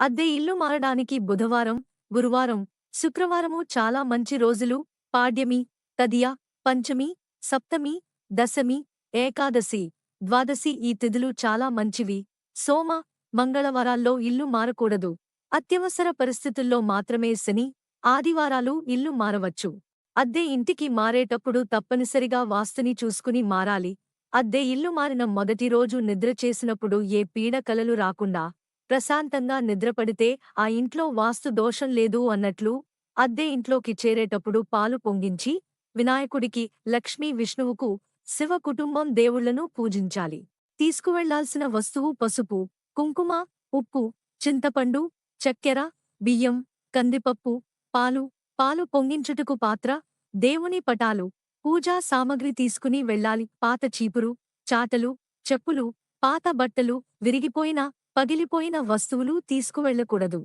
అద్దె ఇల్లు మారడానికి బుధవారం గురువారం శుక్రవారము చాలా మంచి రోజులు. పాడ్యమి తదియ పంచమి సప్తమి దశమి ఏకాదశి ద్వాదశి ఈ తిథులు చాలా మంచివి. సోమ మంగళవారాల్లో ఇల్లు మారకూడదు. అత్యవసర పరిస్థితుల్లో మాత్రమే శని ఆదివారాలు ఇల్లు మారవచ్చు. అద్దె ఇంటికి మారేటప్పుడు తప్పనిసరిగా వాస్తుని చూసుకుని మారాలి. అద్దె ఇల్లు మారిన మొదటి రోజు నిద్ర చేసినప్పుడు ఏ పీడ కలలు రాకుండా ప్రశాంతంగా నిద్రపడితే ఆ ఇంట్లో వాస్తు దోషం లేదు అన్నట్లు అద్దె ఇంట్లోకి చేరేటప్పుడు పాలు పొంగించి వినాయకుడికి లక్ష్మీ విష్ణువుకు శివ కుటుంబం దేవుళ్ళను పూజించాలి. తీసుకువెళ్ళాల్సిన వస్తువు పసుపు కుంకుమ ఉప్పు చింతపండు చక్కెర బియ్యం కందిపప్పు పాలు పాలు పొంగించుటకు పాత్ర దేవుని పటాలు పూజా సామగ్రి తీసుకుని వెళ్ళాలి. పాత చీపురు చాటలు చెప్పులు పాత బట్టలు విరిగిపోయిన పగిలిపోయిన వస్తువులు తీసుకువెళ్ళకూడదు